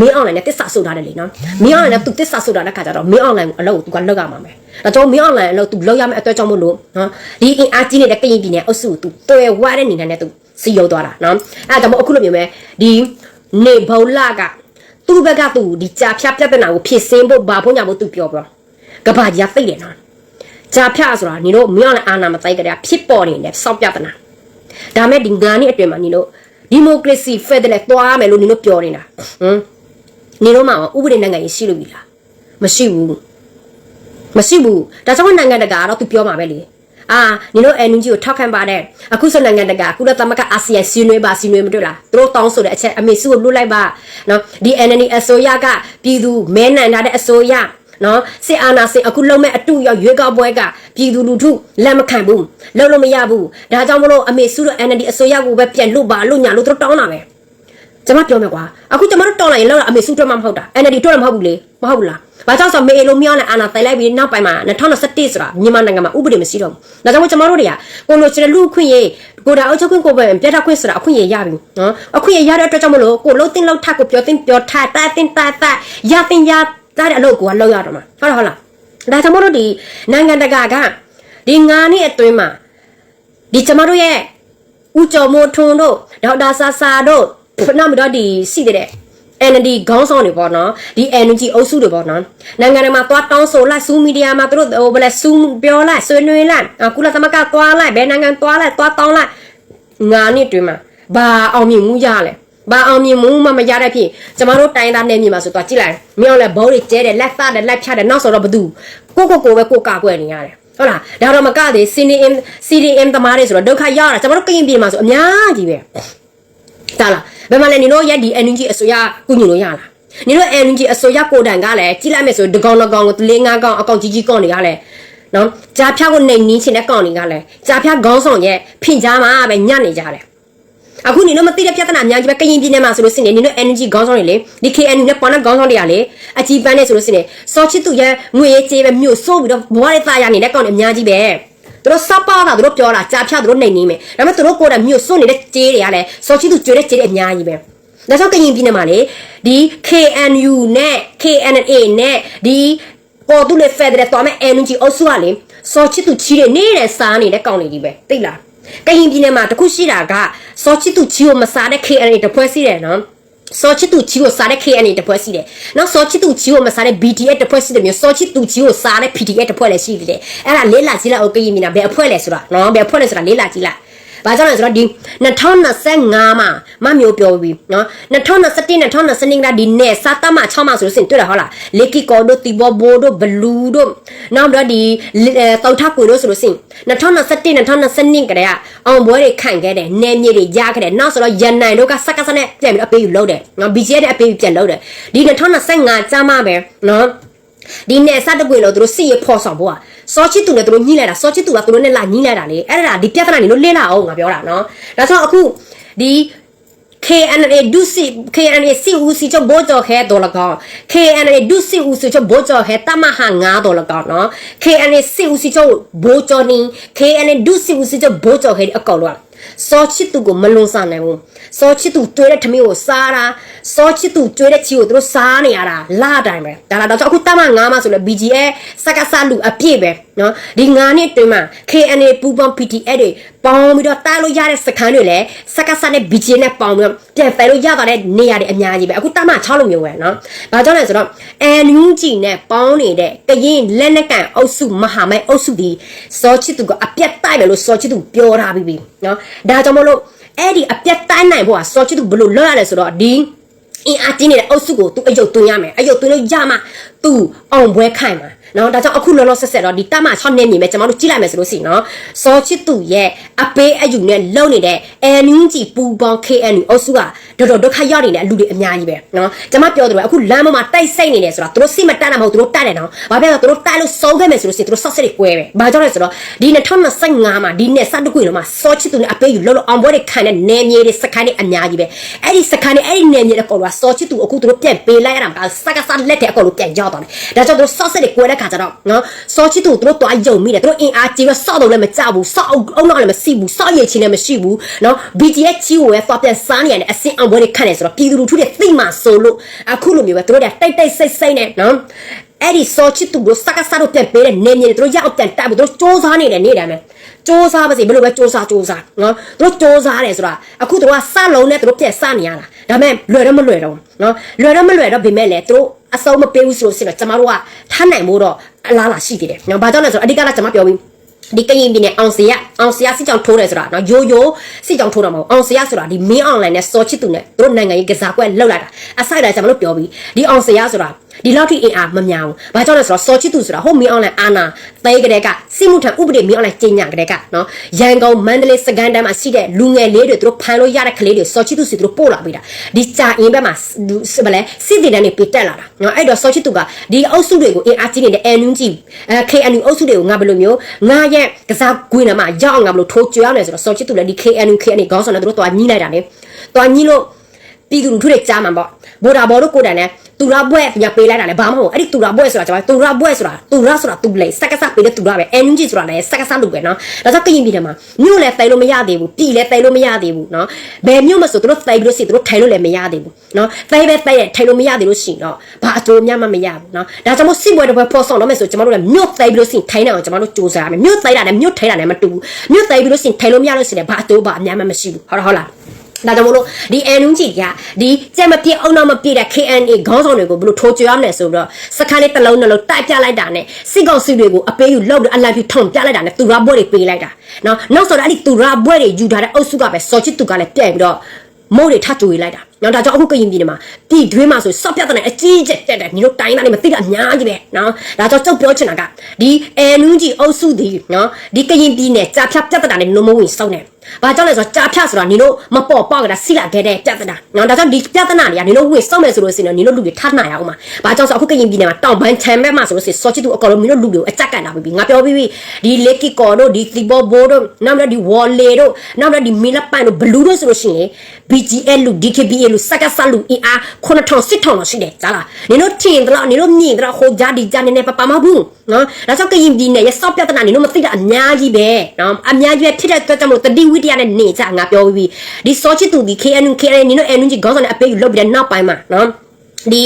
မင်းအောင်လိုင်းနဲ့တစ္ဆာဆုတ်ထားတယ်လေနော်မင်းအောင်လိုင်းနဲ့သူတစ္ဆာဆုတ်ထားတဲ့ခါကျတော့မင်းအောင်လိုင်းကိုအလုပ်ကိုသူကလောက်ရမှာမယ်ဒါကြောင့်မင်းအောင်လိုင်းအလုပ်သူလောက်ရမယ့်အတွက်ကြောင့်မို့လို့နော်ဒီအင်အားကြီးနေတဲ့ကရင်ပြည်နယ်အုပ်စုကိုသူတွယ်ဝါတဲ့နေနဲ့သူစီရောက်သွားတာနော်အဲဒါကြောင့်မို့အခုလိုမျိုးပဲဒီနေဘုံလာကသူ့ဘက်ကသူဒီကြာဖြတ်ပြဿနာကိုဖြည့်စင်းဖို့ဘာဖို့ညာဖို့သူပြောပြောကဘာကြီးသိတယ်နော် ကြာဖြတ်ဆိုတာညီတို့မင်းအောင်လိုင်းအာနာမသိကြတဲ့ဖြစ်ပေါ်နေတဲ့စောက်ပြဿနာဒါမဲ့ဒီငါးနှစ်အတွင်းမှာညီတို့ဒီမိုကရေစီဖက်ဒရယ်သွားမယ်လို့ညီတို့ပြောနေတာဟမ်ညီတို့မှာဥပဒေနိုင်ငံကြီးရှိလို့ပြီလားမရှိဘူးမရှိဘူးဒါကြောင့်နိုင်ငံတကာကတော့သူပြောမှာပဲလေအာညီတို့ NUG ကိုထောက်ခံပါတယ်အခုဆိုနိုင်ငံတကာကုလသမဂ္ဂအာဆီယံစီနွေးပါစီနွေးမတွေ့လားသူတို့တောင်းဆိုတဲ့အချက်အမေစုကိုလွတ်လိုက်ပါနော်ဒီ NND အစိုးရကပြည်သူမဲနိုင်ထားတဲ့အစိုးရ နော်စစ်အာဏာရှင်အခုလုံးမဲ့အတူရောက်ရွေးကောက်ပွဲကပြည်သူလူထုလက်မခံဘူးလုံးလို့မရဘူးဒါကြောင့်မလို့အမေစုတို့ NND အစိုးရကိုပဲပြန်လွတ်ပါလို့ညာလို့သူတို့တောင်းတာပဲကျွန်မပြောမယ်ကွာအခုကျွန်မတို့တော်လိုက်ရင်လောက်အမေစုထွက်မှမဟုတ်တာ NLD ထွက်တော့မဟုတ်ဘူးလေမဟုတ်ဘူးလားဘာကြောင့်ဆိုမေအလုံးမြောင်းနဲ့အာနာတိုင်လိုက်ပြီးနောက်ပိုင်းမှာ2021ဆိုတာမြန်မာနိုင်ငံမှာဥပဒေမရှိတော့ဘူးဒါကြောင့်ကျွန်တော်တို့တွေကကိုလိုချင်တဲ့လူခွင့်ရေးကိုတာအုပ်ချုပ်ခွင့်ကိုပဲပြတ်တာခွင့်ဆိုတာအခွင့်ရေးရပြီနော်အခွင့်ရေးရတဲ့အတွက်ကြောင့်မလို့ကိုလုံးတင်လောက်ထကိုပြောတင်ပြောထတာတင်တာတာရတင်ရ တဲ့အလုပ်ကိုလောက်ရတော့မှာဟုတ်လားဟုတ်လားဒါကြောင့်မလို့ဒီနိုင်ငံတကာကဒီငါးနှစ်အတွင်းမှာဒီကျွန်တော်တို့ရဲ့ဦးကျော်မိုးထွန်းတို့ဒေါက်တာဆာဆာတို့နောက်ပြီးတော့ဒီရှိတဲ့ NLD ခေါင်းဆောင်တွေပေါ့နော်ဒီ NUG အုပ်စုတွေပေါ့နော်နိုင်ငံတွေမှာသွားတောင်းဆိုလိုက်စူးမီဒီယာမှာသူတို့ဟိုဘယ်လဲစူးပြောလိုက်ဆွေးနွေးလိုက်ကုလသမဂ္ဂသွားလိုက်ဘယ်နိုင်ငံသွားလိုက်သွားတောင်းလိုက်ငါနှစ်တွင်မှာဘာအောင်မြင်မှုရလဲ ဘဘာအောင်မြင်မှုမှမရတဲ့ဖြစ်ကျမတို့တိုင်းသားနယ်မြေမှာဆိုတော့ကြည့်လိုက်မြောက်လဲဘောတွေကျဲတယ်လက်သားတယ်လက်ဖြတ်တယ်နောက်ဆိုတော့ဘသူကိုကိုကိုပဲကိုကာကွယ်နေရတယ်ဟုတ်လားဒါတော့မကသေး CDM CDM သမားတွေဆိုတော့ဒုက္ခရောက်တာကျမတို့ကရင်ပြည်မှာဆိုအများကြီးပဲဒါလားဘယ်မှာလဲနင်တို့ရက်ဒီ energy အစိုးရကုညင်လို့ရလားနင်တို့ energy အစိုးရကိုတိုင်ကလည်းကြည့်လိုက်မယ်ဆိုဒကောင်ဒကောင်ကိုလေးငါးကောင်အကောင်ကြီးကြီးကောင်တွေကလည်းနော်ကြာဖြောက်ကိုနှိမ်နင်းချင်တဲ့ကောင်တွေကလည်းကြာဖြောက်ခေါင်းဆောင်ရဲ့ဖင်ကြားမှာပဲညံ့နေကြတယ် အခုနင်တို့မသိတဲ့ပြဿနာအများကြီးပဲကရင်ပြည်နယ်မှာဆိုလို့ရှိရင်နင်တို့ energy ခေါင်းဆောင်တွေလေဒီ KNU နဲ့ပေါ်တဲ့ခေါင်းဆောင်တွေကလေအကြီးပန်းနေဆိုလို့ရှိရင်စောချစ်သူရဲ့ငွေရေးကြေးပဲမြို့ဆိုးပြီးတော့ဘဝတွေသားရနေတဲ့ကောင်တွေအများကြီးပဲသူတို့စပ်ပါတာသူတို့ပြောတာကြာဖြတ်သူတို့နှိမ်နေမယ်ဒါပေမဲ့သူတို့ကိုယ်တိုင်မြို့ဆိုးနေတဲ့ကြေးတွေကလည်းစောချစ်သူကျွေးတဲ့ကြေးတွေအများကြီးပဲဒါကြောင့်ကရင်ပြည်နယ်မှာလေဒီ KNU နဲ့ KNA နဲ့ဒီပေါ်သူလေဖက်ဒရယ်တော်မဲ့ energy အုပ်စုကလေစောချစ်သူချီးတဲ့နေတဲ့စားနေတဲ့ကောင်တွေကြီးပဲသိလား ကရင်ပြည်နယ်မှာတခုရှိတာကစောချစ်သူချီးကိုမစားတဲ့ KNA တပွဲစီးတယ်နော်စောချစ်သူချီကိုစားတဲ့ KNA တဖွဲ့ရှိတယ်။နောက်စောချစ်သူချီကိုမစားတဲ့ BTS တဖွဲ့ရှိတယ်မျိုးစောချစ်သူချီကိုစားတဲ့ PTS တဖွဲ့လည်းရှိသေးတယ်။အဲ့ဒါလေးလာကြည့်လိုက်အိုကေယီမီနာဘယ်အဖွဲ့လဲဆိုတာနော်ဘယ်အဖွဲ့လဲဆိုတာလေးလာကြည့်လိုက်။ ဘာကြောင့်လဲဆိုတော့ဒီ2025မှာမမျိုးပြောပြီးနော်2021 2022ကဒီနဲ့စာတမ6မှာဆိုလို့စင်တွေ့ရဟောလားလေကီကောတို့တီဘောဘိုတို့ဘလူးတို့နောက်တော့ဒီတောက်ထကွေတို့ဆိုလို့စင်2021 2022ကတည်းကအောင်ပွဲတွေခံခဲ့တယ်နေမြေတွေရခဲ့တယ်နောက်ဆိုတော့ရန်နိုင်တို့ကစက္ကစနဲ့ပြန်ပြီးအပေးယူလုပ်တယ်နော် BGS နဲ့အပေးယူပြန်လုပ်တယ်ဒီ2025ကျမ်းမှာပဲနော် ဒီနဲ့စတကွေလို့သူတို့စစ်ရဖော်ဆောင်ဖို့อ่ะစောချစ်သူနဲ့သူတို့ညှိလိုက်တာစောချစ်သူကသူတို့နဲ့လာညှိလိုက်တာလေအဲ့ဒါဒီပြဿနာတွေလို့လေ့လာအောင်ငါပြောတာနော်ဒါဆိုအခုဒီ KNA ဒုစီ KNA စီဦးစီချုပ်ဘောကြော်ခဲတော်လကောင် KNA ဒုစီဦးစီချုပ်ဘောကြော်ခဲတမဟာ9တော်လကောင်နော် KNA စီဦးစီချုပ်ဘောကြော်နင်း KNA ဒုစီဦးစီချုပ်ဘောကြော်ခဲအကောင်လို့ စောချစ်သူကိုမလွန်ဆန်နိုင်ဘူးစောချစ်သူကျွေးတဲ့ထမင်းကိုစားတာစောချစ်သူကျွေးတဲ့ချီကိုသူတို့စားနေရတာလာတိုင်းပဲဒါလာတော့အခုတမ9မှာဆိုလဲ BGA စကစလူအပြည့်ပဲနော်ဒီ9နှစ်တွင်မှာ KNA ပူပေါင်း PTS တွေပေါင်းပြီးတော့တားလို့ရတဲ့စခန်းတွေလည်းစကစနဲ့ BGA နဲ့ပေါင်းပြီးတော့ပြန်ဖယ်လို့ရသွားတဲ့နေရာတွေအများကြီးပဲအခုတမ6လို့မျိုးပဲနော်ဘာကြောင့်လဲဆိုတော့ NUG နဲ့ပေါင်းနေတဲ့ကရင်လက်နက်ကန်အုပ်စုမဟာမိတ်အုပ်စုဒီစောချစ်သူကအပြတ်တိုက်တယ်လို့စောချစ်သူပြောထားပြီးပြီနော်ဒါကြောင့်မလို့အဲ့ဒီအပြတ်တိုင်းနိုင်ဖို့ကစောချစ်သူဘယ်လိုလွတ်ရလဲဆိုတော့ဒီအင်အားတင်းနေတဲ့အုပ်စုကို तू အယုတ်သွင်းရမယ်အယုတ်သွင်းလို့ရမှ तू အောင်ပွဲခိုင်မှာ နော်ဒါကြောင့်အခုလောလောဆယ်ဆယ်တော့ဒီတမ6နှစ်မြင်မယ်ကျွန်တော်တို့ကြည့်လိုက်မယ်ဆိုလို့ရှိရင်နော်စောချစ်သူရဲ့အပေးအယူနဲ့လုံနေတဲ့ NUG ပူပေါင်း KNU အုပ်စုကတော်တော်ဒုက္ခရောက်နေတဲ့အလူတွေအများကြီးပဲနော်ကျွန်မပြောသလိုအခုလမ်းပေါ်မှာတိုက်ဆိုင်နေတယ်ဆိုတာသူတို့စိတ်မတတ်တာမဟုတ်သူတို့တိုက်တယ်နော်ဘာဖြစ်လဲသူတို့တိုက်လို့စုံခဲ့မယ်ဆိုလို့ရှိရင်သူတို့ဆော့စစ်တွေကွဲပဲဘာကြောင့်လဲဆိုတော့ဒီ2025မှာဒီနဲ့စတကွေလုံးမှာစောချစ်သူနဲ့အပေးယူလုံလုံအောင်ပွဲတွေခံတဲ့နေမြေတွေစခန်းတွေအများကြီးပဲအဲ့ဒီစခန်းတွေအဲ့ဒီနေမြေတွေပေါ်ကစောချစ်သူအခုသူတို့ပြန်ပေးလိုက်ရတာကစကစလက်တဲ့အကောင်လို့ပြန်ရောက်သွားတယ်ဒါကြောင့်သူတို့ဆော့စစ်တွေကွဲတဲ့ခါကျတော့နော်စောချစ်သူတို့တော့ယုံမိတယ်သူတို့အင်အားကြီးတော့စော့တော့လည်းမကြဘူးစော့အုံတော့လည်းမရှိဘူးစော့ရိတ်ချင်းလည်းမရှိဘူးနော် BTS ချီကိုပဲသွားပြန်စားနေရတဲ့အစင်အောင်ပွဲတွေခံနေဆိုတော့ပြည်သူလူထုတွေသိမှဆိုလို့အခုလိုမျိုးပဲသူတို့တွေတိတ်တိတ်ဆိတ်ဆိတ်နဲ့နော်အဲ့ဒီစောချစ်သူတို့စကားစားတို့ပြန်ပေးတဲ့နေမြေတွေသူတို့ရအောင်ပြန်တိုက်ဖို့သူတို့စ조사နေတယ်နေတယ်မယ်စ조사ပါစေဘယ်လိုပဲစ조사စ조사နော်သူတို့စ조사တယ်ဆိုတာအခုသူတို့ကစလုံးနဲ့သူတို့ပြန်စနေရတာဒါပေမဲ့လွယ်တော့မလွယ်တော့နော်လွယ်တော့မလွယ်တော့ဗိမဲ့လေသူတို့ အစုံမပေးဘူးဆိုလို့ရှိရင်တော့ကျမတို့ကထားနိုင်ဖို့တော့အလားလာရှိသေးတယ်နော်ဘာကြောင့်လဲဆိုတော့အဓိကကကျမပြောပြီးဒီကရင်ပြည်နယ်အောင်စရအောင်စရစစ်ကြောင်ထိုးတယ်ဆိုတာနော်ရိုးရိုးစစ်ကြောင်ထိုးတာမဟုတ်အောင်စရဆိုတာဒီမင်းအွန်လိုင်းနဲ့စောချစ်သူနဲ့တို့နိုင်ငံရေးကစားကွက်လောက်လာတာအဆိုင်တိုင်းကျွန်တော်တို့ပြောပြီးဒီအောင်စရဆိုတာ ဒီလောက်ထိအင်အားမများဘူး။ဘာကြောင့်လဲဆိုတော့စောချစ်သူဆိုတာဟိုမင်းအွန်လိုင်းအာနာသိကတဲ့ကစိမှုထံဥပဒေမင်းအွန်လိုင်းကျင်းညာကတဲ့ကနော်ရန်ကုန်မန္တလေးစကန်တန်းမှာရှိတဲ့လူငယ်လေးတွေတို့ဖမ်းလို့ရတဲ့ကလေးတွေစောချစ်သူစီတို့ပို့လာပေးတာဒီကြာအင်းဘက်မှာဗလဲစစ်တီတန်းတွေပြတက်လာတာနော်အဲ့တော့စောချစ်သူကဒီအုပ်စုတွေကိုအင်အားကြီးနေတဲ့ NUG အဲ KNU အုပ်စုတွေကိုငါဘယ်လိုမျိုးငါရဲ့ကစားကွင်းထဲမှာရောက်အောင်ငါဘယ်လိုထိုးကြွရလဲဆိုတော့စောချစ်သူလည်းဒီ KNU KNU ခေါင်းဆောင်နဲ့တို့တော့ညှိလိုက်တာလေတော့ညှိလို့ ပြည်သူလူထုတွေကြားမှာပေါ့ဗိုလ်ဒါဘော်တို့ကိုယ်တိုင်နဲ့သူရဘွဲ့ညာပေးလိုက်တာလေဘာမှမဟုတ်အဲ့ဒီသူရဘွဲ့ဆိုတာကျွန်တော်သူရဘွဲ့ဆိုတာသူရဆိုတာသူလေစက်ကစပေးတဲ့သူရပဲအန်ယူဂျီဆိုတာလည်းစက်ကစလူပဲနော်ဒါကြောင့်ကရင်ပြည်ထဲမှာမြို့လည်းတိုင်လို့မရသေးဘူးပြည်လည်းတိုင်လို့မရသေးဘူးနော်ဘယ်မြို့မဆိုသူတို့တိုင်ပြီးလို့ရှိရင်သူတို့ထိုင်လို့လည်းမရသေးဘူးနော်တိုင်ပဲတိုင်ရထိုင်လို့မရသေးလို့ရှိရင်တော့ဘာအကျိုးများမှမရဘူးနော်ဒါကြောင့်မို့စစ်ပွဲတစ်ပွဲဖော်ဆောင်တော့မယ်ဆိုကျွန်တော်တို့လည်းမြို့တိုင်ပြီးလို့ရှိရင်ထိုင်နေအောင်ကျွန်တော်တို့စူးစမ်းရမယ်မြို့တိုင်တာနဲ့မြို့ထိုင်တာနဲ့မတူဘူးမြို့တိုင်ပြီးလို့ရှိရင်ထိုင်လို့မရလို့ရှိရင်ဘာအကျိုးဘာအများမှမရှိဘူးဟုတ်လားဟုတ်လား ဒါကြောင့်မလို့ဒီ NUG ကဒီကြက်မပြည့်အောင်တော့မပြည့်တဲ့ KNA ခေါင်းဆောင်တွေကိုဘလို့ထိုးကြရမလဲဆိုတော့စခန်းလေးတစ်လုံးနှလုံးတိုက်ပြလိုက်တာနဲ့စစ်ကောင်စီတွေကိုအပေးယူလောက်အလံပြထုံပြလိုက်တာနဲ့သူရဘွဲတွေပေးလိုက်တာနော်နောက်ဆိုတော့အဲ့ဒီသူရဘွဲတွေယူထားတဲ့အုပ်စုကပဲစော်ချစ်သူကလည်းပြဲ့ပြီးတော့မိုးတွေထကြွေလိုက်တာနော်ဒါကြောင့်အခုကရင်ပြည်နယ်မှာဒီတွင်းမှာဆိုစောက်ပြတ်တဲ့အကြီးကျက်တက်တယ်ညီတို့တိုင်းသားတွေမသိတာအများကြီးပဲနော်ဒါကြောင့်ကျုပ်ပြောချင်တာကဒီအဲနူးကြီးအုပ်စုဒီနော်ဒီကရင်ပြည်နယ်ကြာဖြတ်ပြတ်တာနဲ့နမဝင်စောက်နေ ဘာကြောင့်လဲဆိုတော့ကြာဖြတ်ဆိုတာညီတို့မပေါ်ပေါက်ကတာစီလာခဲ့တဲ့ပြတ်တာနော်ဒါကြောင့်ဒီပြတ်တာတွေကညီတို့ဝင်စောက်မယ်ဆိုလို့ရှိရင်ညီတို့လူတွေထပ်နိုင်အောင်ပါဘာကြောင့်ဆိုအခုကရင်ပြည်နယ်မှာတောင်ပန်းချမ်းဘက်မှာဆိုလို့ရှိရင်စောချစ်သူအကောင်လုံးညီတို့လူတွေကိုအကြက်ကန်တာပြီငါပြောပြီးပြီဒီလက်ကီကော်တို့ဒီသီဘောဘိုးတို့နောက်တော့ဒီဝေါ်လေတို့နောက်တော့ဒီမီလပန်တို့ဘလူးတို့ဆိုလို့ရှိရင် BGL လူ DKBA လူစက္ကစလူအင်အား9000 6000လောက်ရှိတယ်ကြားလားနင်တို့ထင်တော့နင်တို့မြင်တော့ဟိုဂျာဒီဂျာနေနေပပမဘူးနော်ဒါကြောင့်ကရင်ပြည်နယ်ရဲ့စောက်ပြဿနာနင်တို့မသိတာအများကြီးပဲနော်အများကြီးပဲဖြစ်တဲ့အတွက်ကြောင့်မလို့တတိဝိတ္တရနဲ့နေကြငါပြောပြီးဒီစောချစ်သူဒီ KNU KNU နင်တို့ NUG ခေါင်းဆောင်တဲ့အပေးယူလုပ်ပြီးတဲ့နောက်ပိုင်းမှာနော်ဒီ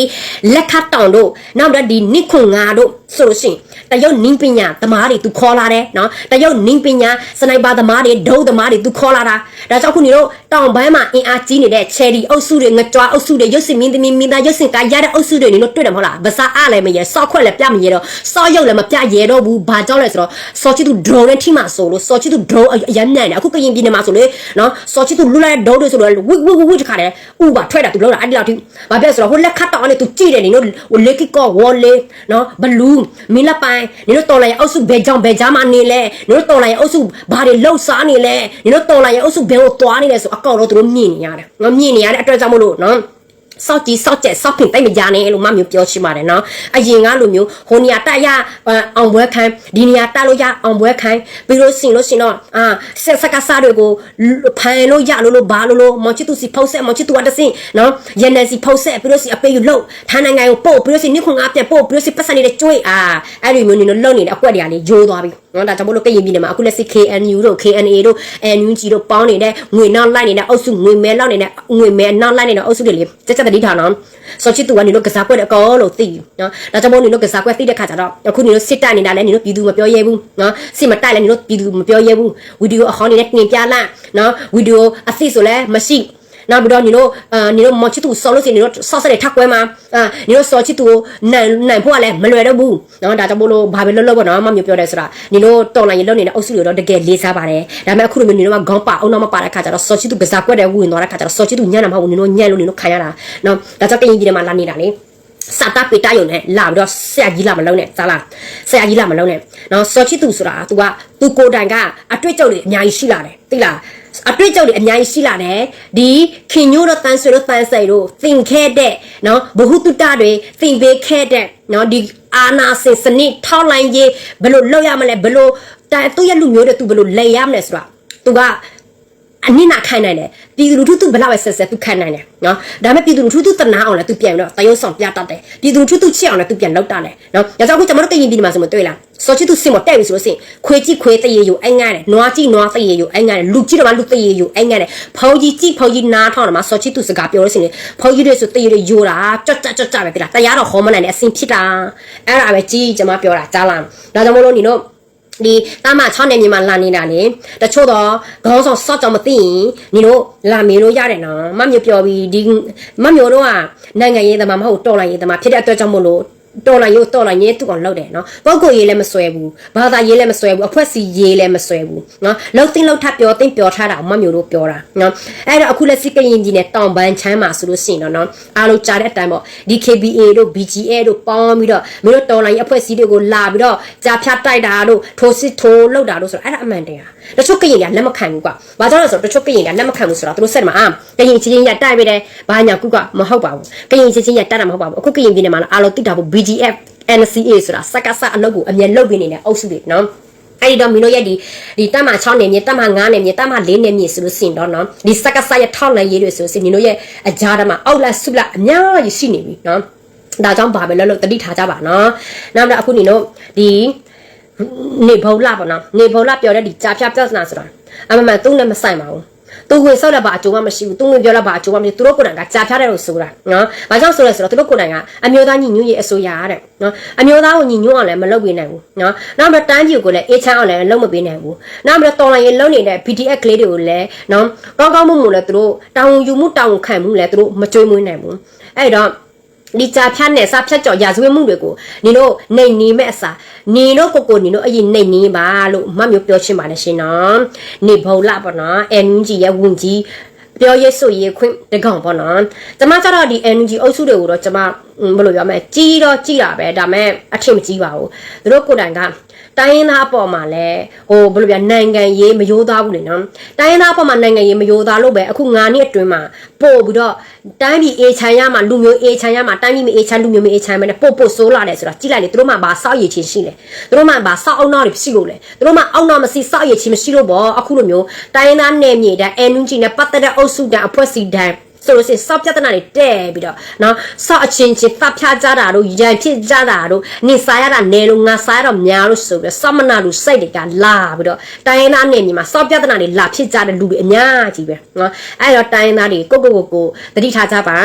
လက်ခတ်တောင်တို့နောက်တော့ဒီနိခွန်ငါတို့ ဆိုလို့ရှိရင်တရုတ်နင်းပညာသမားတွေသူခေါ်လာတယ်နော်တရုတ်နင်းပညာစနိုက်ပါသမားတွေဒုတ်သမားတွေသူခေါ်လာတာဒါကြောင့်ခုနေတို့တောင်ပိုင်းမှာအင်အားကြီးနေတဲ့ချယ်ရီအုပ်စုတွေငကြွားအုပ်စုတွေရုပ်စင်မင်းသမီးမိသားရုပ်စင်ကရတဲ့အုပ်စုတွေနေလို့တွေ့တယ်မဟုတ်လားဗစာအားလည်းမရဲစောက်ခွက်လည်းပြမရဲတော့စောက်ရုပ်လည်းမပြရဲတော့ဘူးဘာကြောင့်လဲဆိုတော့စောချီသူ drone နဲ့ထိမှဆိုလို့စောချီသူ drone အရမ်းနိုင်တယ်အခုကရင်ပြည်နယ်မှာဆိုလေနော်စောချီသူလွတ်လိုက်တဲ့ drone တွေဆိုတော့ဝိဝိဝိတခါတယ်ဥပါထွက်တာသူလောက်တာအဲ့ဒီလောက်ထိဘာဖြစ်လဲဆိုတော့ဟိုလက်ခတ်တောင်နဲ့သူကြည့်တယ်နေတို့ဟိုလက်ကီကောဝေါ်လေနော်ဘလူးမင်းလပိုင်နေတို့တော်လိုက်အုပ်စုဘယ်ကြောင့်ဘယ်ကြားမှာနေလဲနေတို့တော်လိုက်အုပ်စုဘာတွေလှုပ်ရှားနေလဲနေတို့တော်လိုက်အုပ်စုဘယ်ကိုသွားနေလဲဆိုအကောင်တော့သူတို့မြင်နေရတယ်ငါမြင်နေရတဲ့အတွက်ကြောင့်မလို့နော် စောက်ကြီးစောက်ကျက်စောက်ဖင်တိတ်မကြနဲ့လို့မမျိုးပြောချင်ပါတယ်နော်အရင်ကလိုမျိုးဟိုနေရာတက်ရအောင်ပွဲခိုင်းဒီနေရာတက်လို့ရအောင်ပွဲခိုင်းပြီးလို့ရှင်လို့ရှင်တော့အာဆက်စကစားတွေကိုဖန်လို့ရလို့လို့ဘာလို့လို့မောင်ချစ်သူစီဖောက်ဆက်မောင်ချစ်သူကတစင်နော်ရန်နယ်စီဖောက်ဆက်ပြီးလို့စီအပေးယူလို့ထိုင်းနိုင်ငံကိုပို့ပြီးလို့စီနှစ်ခွန်ငါပြန်ပို့ပြီးလို့စီပတ်စံနေတဲ့ကျွေးအာအဲ့ဒီမျိုးနေလို့လုံနေတဲ့အကွက်တွေကလေယိုးသွားပြီ နော်ဒါကြောင့်မို့လို့ကရင်ပြည်နယ်မှာအခုလက်စီ KNU တို့ KNA တို့ NUG တို့ပေါင်းနေတဲ့ငွေနောက်လိုက်နေတဲ့အုပ်စုငွေမဲလောက်နေတဲ့ငွေမဲနောက်လိုက်နေတဲ့အုပ်စုတွေလေစက်စက်တတိထားနော်စောချစ်သူကနေလို့ကစားကွက်တဲ့အကောလို့သိနော်ဒါကြောင့်မို့နေလို့ကစားကွက်သိတဲ့ခါကျတော့အခုနေလို့စစ်တက်နေတာလဲနေလို့ပြည်သူမပြောရဲဘူးနော်စစ်မတိုက်လဲနေလို့ပြည်သူမပြောရဲဘူးဗီဒီယိုအဟောင်းနေနဲ့တင်ပြလိုက်နော်ဗီဒီယိုအသိဆိုလဲမရှိ နောက်ပြီးတော့ညီတို့အာညီတို့မချစ်သူဆော်လို့စီညီတို့ဆော့ဆက်တွေထပ်ကွဲမှာအာညီတို့ဆော်ချစ်သူကိုနိုင်နိုင်ဖို့ကလည်းမလွယ်တော့ဘူးနော်ဒါကြောင့်မို့လို့ဘာပဲလုပ်လို့ပေါ့နော်မမျိုးပြောတယ်ဆိုတာညီတို့တော်လိုင်းရလုပ်နေတဲ့အုပ်စုတွေတော့တကယ်လေးစားပါတယ်ဒါပေမဲ့အခုလိုမျိုးညီတို့ကခေါင်းပါအောင်တော့မပါတဲ့ခါကျတော့ဆော်ချစ်သူကစားကွက်တဲ့ဝင်သွားတဲ့ခါကျတော့ဆော်ချစ်သူညံ့တာမဟုတ်ဘူးညီတို့ညံ့လို့ညီတို့ခံရတာနော်ဒါကြောင့်ကရင်ပြည်ထဲမှာလာနေတာလေစာတာပေတာယုံနဲ့လာပြီးတော့ဆရာကြီးလာမလုံးနဲ့စားလားဆရာကြီးလာမလုံးနဲ့နော်စောချစ်သူဆိုတာ तू က तू ကိုတိုင်ကအတွေ့အကြုံတွေအများကြီးရှိလာတယ်သိလား အတွေ့အကြုံတွေအများကြီးရှိလာတယ်ဒီခင်ညိုးတို့တန်းဆွေတို့တန်းဆိုင်တို့သင်ခဲ့တဲ့နော်ဘဟုတုတတွေသင်ပေးခဲ့တဲ့နော်ဒီအာနာစင်စနစ်ထောက်လိုင်းရေးဘယ်လိုလုပ်ရမလဲဘယ်လိုတိုင်သူ့ရဲ့လူမျိုးတွေ तू ဘယ်လိုလဲရမလဲဆိုတာ तू က အနစ်နာခိုင်းနိုင်တယ်ပြည်သူလူထုသူဘလောက်ပဲဆက်ဆက်သူခံနိုင်တယ်နော်ဒါပေမဲ့ပြည်သူလူထုသူတနာအောင်လည်းသူပြန်ပြီးတော့တရုပ်ဆောင်ပြတတ်တယ်ပြည်သူလူထုသူချစ်အောင်လည်းသူပြန်လုပ်တတ်တယ်နော်ဒါကြောင့်အခုကျွန်တော်တို့ကရင်ပြည်ဒီမှာဆိုမတွေ့လားစောချစ်သူစင်မတက်ပြီဆိုလို့ရှိရင်ခွေကြည့်ခွေတရေယူအိုင်းငါတယ်နွားကြည့်နွားတရေယူအိုင်းငါတယ်လူကြည့်တော့မှလူတရေယူအိုင်းငါတယ်ဖောင်ကြီးကြည့်ဖောင်ကြီးနားထောင်းတယ်မှာစောချစ်သူစကားပြောလို့ရှိရင်ဖောင်ကြီးတွေဆိုတရေတွေယူတာကြွတ်ကြွတ်ကြွတ်ကြပဲတိလားတရားတော့ဟောမနိုင်တဲ့အစင်ဖြစ်တာအဲ့ဒါပဲကြီးကျွန်မပြောတာကြားလားဒါကြောင့်မလို့ညီတို့ ဒီတာမ6နေမြေမှာလာနေတာလေတချို့တော့ခေါင်းဆောင်စော့ကြောင်မသိရင်ညီတို့လာမေလို့ရတယ်နော်မမျိုးပြောပြီးဒီမမျိုးတို့ကနိုင်ငံရေးသမားမဟုတ်တော်လိုင်းရေးသမားဖြစ်တဲ့အတွက်ကြောင့်မို့လို့ တော်လိုင်းရိုးတော်လိုင်းရေးသူကောင်လောက်တယ်နော်ပုဂ္ဂိုလ်ရေးလည်းမဆွဲဘူးဘာသာရေးလည်းမဆွဲဘူးအဖွဲ့စီရေးလည်းမဆွဲဘူးနော်လှုပ်သိမ့်လှုပ်ထပ်ပြောသိမ့်ပြောထားတာမမျိုးတို့ပြောတာနော်အဲ့တော့အခုလက်စစ်ကရင်ကြီးနဲ့တောင်ပန်းချမ်းမှာဆိုလို့ရှိရင်တော့နော်အားလုံးကြားတဲ့အတိုင်းပေါ့ DKBA တို့ BGA တို့ပေါင်းပြီးတော့မင်းတို့တော်လိုင်းရေးအဖွဲ့စီတွေကိုလာပြီးတော့ကြာဖြတ်တိုက်တာတို့ထိုးစစ်ထိုးလှုပ်တာတို့ဆိုတော့အဲ့ဒါအမှန်တရားတချို့ကရင်ကလက်မခံဘူးကွာဘာကြောင့်လဲဆိုတော့တချို့ကရင်ကလက်မခံဘူးဆိုတော့သူတို့ဆက်မှာအာကရင်ချင်းချင်းရတိုက်ပြီးတယ်ဘာညာကုကမဟုတ်ပါဘူးကရင်ချင်းချင်းရတိုက်တာမဟုတ်ပါဘူးအခုကရင်ပြည်နယ်မှာအားလုံးသိတာဘူး BGF NCA ဆိုတာစက္ကစအလုပ်ကိုအမြဲလုပ်ပြီးနေတဲ့အုပ်စုတွေနော်အဲ့ဒီတော့မင်းတို့ရဲ့ဒီဒီတက်မှ6နေမြေတက်မှ9နေမြေတက်မှ4နေမြေဆိုလို့စင်တော့နော်ဒီစက္ကစရဲ့ထောက်လန်ရေးတွေဆိုစင်မင်းတို့ရဲ့အကြားတမှာအောက်လက်ဆုလက်အများကြီးရှိနေပြီနော်ဒါကြောင့်ဘာပဲလို့လို့တတိထားကြပါနော်နောက်တော့အခုနေတို့ဒီ နေဘုံလာပေါ့နော်နေဘုံလာပြောတဲ့ဒီကြာဖြတ်ပြဿနာဆိုတော့အမှန်မှန်သူ့နဲ့မဆိုင်ပါဘူးသူဝင်ဆောက်တဲ့ဘာအကျိုးမှမရှိဘူးသူဝင်ပြောတဲ့ဘာအကျိုးမှမရှိသူတို့ကိုယ်တိုင်ကကြာဖြတ်တယ်လို့ဆိုတာနော်ဘာကြောင့်ဆိုလဲဆိုတော့သူတို့ကိုယ်တိုင်ကအမျိုးသားညီညွတ်ရေးအစိုးရတဲ့နော်အမျိုးသားကိုညီညွတ်အောင်လည်းမလုပ်ပေးနိုင်ဘူးနော်နောက်ပြီးတန်းကြီးကိုလည်းအေးချမ်းအောင်လည်းလုပ်မပေးနိုင်ဘူးနောက်ပြီးတော်လိုင်းရေးလုပ်နေတဲ့ BTS ကလေးတွေကိုလည်းနော်ကောင်းကောင်းမှုမှုလည်းသူတို့တောင်းယူမှုတောင်းခံမှုလည်းသူတို့မကြွေးမွေးနိုင်ဘူးအဲ့တော့ ဒီကြာဖြတ်နဲ့စာဖြတ်ကြော်ရာဇဝတ်မှုတွေကိုနင်တို့နှိမ်နေမဲ့အစားနင်တို့ကိုကိုနင်တို့အရင်နှိမ်နေပါလို့မမျိုးပြောချင်ပါတယ်ရှင်နော်နေဘုံလာပေါ့နော် NUG ရဲ့ဝင်ကြီးပြောရေးဆိုရေးခွင့်တကောင်ပေါ့နော်ကျမကျတော့ဒီ energy အုပ်စုတွေကိုတော့ကျမဘယ်လိုပြောမလဲကြီးတော့ကြီးတာပဲဒါမဲ့အထင်မကြီးပါဘူးသူတို့ကိုယ်တိုင်ကတိုင်းရင်းသားအပေါ်မှာလဲဟိုဘယ်လိုပြနိုင်ငံရေးမယိုးသားဘူးလေနော်တိုင်းရင်းသားအပေါ်မှာနိုင်ငံရေးမယိုးသားလို့ပဲအခု9နှစ်အတွင်းမှာပို့ပြီးတော့တိုင်းပြည်အေချမ်းရမှာလူမျိုးအေချမ်းရမှာတိုင်းပြည်မအေချမ်းလူမျိုးမအေချမ်းပဲနဲ့ပို့ပို့ဆိုးလာတယ်ဆိုတာကြည့်လိုက်လေသူတို့မှဘာစောက်ရည်ချင်းရှိလဲသူတို့မှဘာစောက်အောင်နောက်တွေရှိလို့လဲသူတို့မှအောက်နောက်မရှိစောက်ရည်ချင်းမရှိလို့ပေါ့အခုလိုမျိုးတိုင်းရင်းသားနယ်မြေတိုင်း energy နဲ့ပတ်သက်တဲ့အုပ်စုတိုင်းအဖွဲ့အစည်းတိုင်း ဆိုလို့ရှိရင်စောက်ပြဿနာတွေတဲ့ပြီးတော့နော်စောက်အချင်းချင်းတပ်ဖြားကြတာတို့ရန်ဖြစ်ကြတာတို့နေစားရတာနဲလို့ငါစားရတော့များလို့ဆိုပြီးတော့စောက်မနာလူစိတ်တွေကလာပြီးတော့တိုင်းရင်းသားနယ်မြေမှာစောက်ပြဿနာတွေလာဖြစ်ကြတဲ့လူတွေအများကြီးပဲနော်အဲ့တော့တိုင်းရင်းသားတွေကိုကိုကိုကိုကိုတတိထားကြပါ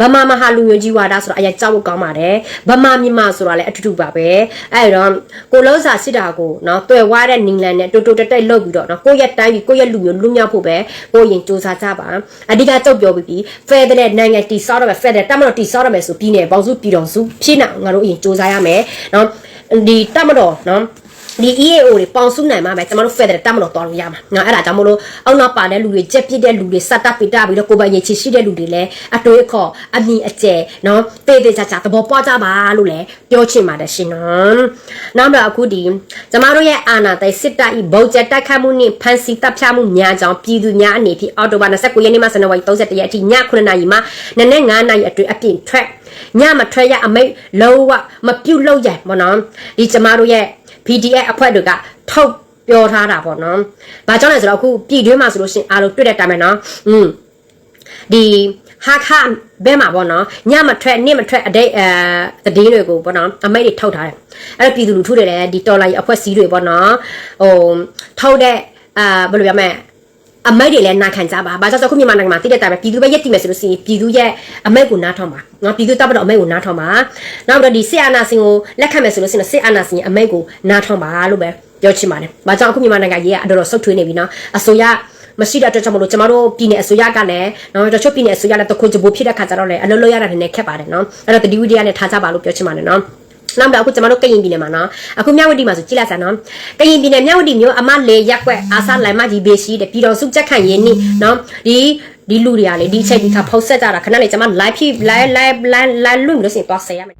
ဗမာမဟာလူမျိုးကြီးဝါဒဆိုတော့အရင်ကြောက်ဖို့ကောင်းပါတယ်ဗမာမြန်မာဆိုတာလည်းအတူတူပါပဲအဲ့တော့ကိုလုံးစာစစ်တာကိုနော်တွေ့ဝါတဲ့နင်းလန်နဲ့တူတူတက်တက်လှုပ်ပြီးတော့နော်ကိုယ့်ရဲ့တိုင်းပြည်ကိုယ့်ရဲ့လူမျိုးလူမျိုးဖို့ပဲကိုရင်စူးစမ်းကြပါအဓိကကြောက်ပြောပြီးဖဲတဲ့နိုင်ငံတီဆောက်ရမယ်ဖဲတဲ့တမတော်တီဆောက်ရမယ်ဆိုပြီးနေပေါင်းစုပြည်တော်စုဖြစ်နေငါတို့အရင်စူးစမ်းရမယ်နော်ဒီတမတော်နော် ဒီ EAO တွေပေါင်စုနိုင်မှာပဲကျွန်တော်တို့ Federal တက်မလို့တော်လို့ရမှာငါအဲ့ဒါကြောင့်မလို့အောက်နောက်ပါတဲ့လူတွေကြက်ပြစ်တဲ့လူတွေစက်တပ်ပိတာပြီးတော့ကိုယ်ပိုင်ရချီရှိတဲ့လူတွေလည်းအတွေးအခေါ်အမြင်အကျယ်နော်တေးသေးချာချာသဘောပေါက်ကြပါလို့လည်းပြောချင်ပါတယ်ရှင်နော်နောက်တော့အခုဒီကျမတို့ရဲ့အာဏာသိမ်းစစ်တပ်ဤဗုံကျက်တိုက်ခတ်မှုနှင့်ဖမ်းဆီးတပ်ဖြတ်မှုများကြောင့်ပြည်သူများအနေဖြင့်အော်တိုဘာ29ရက်နေ့မှဇန်နဝါရီ31ရက်အထိည9:00နာရီမှနနက်9:00နာရီအတွင်းအပြင်ထွက်ညမထွက်ရအမိတ်လုံးဝမပြုတ်လို့ရပေါ့နော်ဒီကျမတို့ရဲ့ PDF အဖွဲ့တွေကထုတ်ပြောထားတာပေါ့နော်။ဘာကြောင့်လဲဆိုတော့အခုပြည်တွင်းမှာဆိုလို့ရှိရင်အားလုံးတွေ့တဲ့အတိုင်းပဲနော်။อืมဒီဟာခဘဲမှာပေါ့နော်ညမထွက်နေ့မထွက်အတိတ်အဲတည်င်းတွေကိုပေါ့နော်အမိတ်တွေထုတ်ထားတယ်အဲ့တော့ပြည်သူလူထုတွေလည်းဒီတော်လိုင်းအဖွဲ့စည်းတွေပေါ့နော်ဟိုထုတ်တဲ့အာဘယ်လိုပြောမလဲ အမိတ်တွေလည်းနာခံကြပါ။ဘာကြောင့်ဆိုခုမြန်မာနိုင်ငံမှာတိတဲ့တိုင်ပဲပြည်သူပဲရက်တည်မယ်ဆိုလို့ရှိရင်ပြည်သူရဲ့အမိတ်ကိုနားထောင်ပါ။နော်ပြည်သူတပ်တော့အမိတ်ကိုနားထောင်ပါ။နောက်တော့ဒီစစ်အာဏာရှင်ကိုလက်ခံမယ်ဆိုလို့ရှိရင်စစ်အာဏာရှင်ရဲ့အမိတ်ကိုနားထောင်ပါလို့ပဲပြောချင်ပါတယ်။ဘာကြောင့်အခုမြန်မာနိုင်ငံကြီးကအတော်တော်ဆုတ်ထွေးနေပြီနော်။အစိုးရမရှိတဲ့အတွက်ကြောင့်မလို့ကျမတို့ပြည်နယ်အစိုးရကလည်းနော်တချို့ပြည်နယ်အစိုးရလည်းတခွေကြိုးဖြစ်တဲ့ခါကျတော့လည်းအလုပ်လုပ်ရတာနည်းနည်းခက်ပါတယ်နော်။အဲ့တော့တတိဝိတ္တရနဲ့ထားကြပါလို့ပြောချင်ပါတယ်နော်။ နောက်တော့အခုကျွန်တော်တို့ကရင်ပြည်နယ်မှာနော်အခုမြဝတီမှာဆိုကြည့်လိုက်စမ်းနော်ကရင်ပြည်နယ်မြဝတီမျိုးအမလေရက်ွက်အာဆာလိုင်မကြီးဘေးရှိတဲ့ပြည်တော်စုကြက်ခန့်ရင်းနိနော်ဒီဒီလူတွေကလေဒီအချိန်ဒီခါဖောက်ဆက်ကြတာခဏလေးကျွန်မ live ဖြစ် live live live live လွတ်လို့စင်သွားဆယ်ရမယ်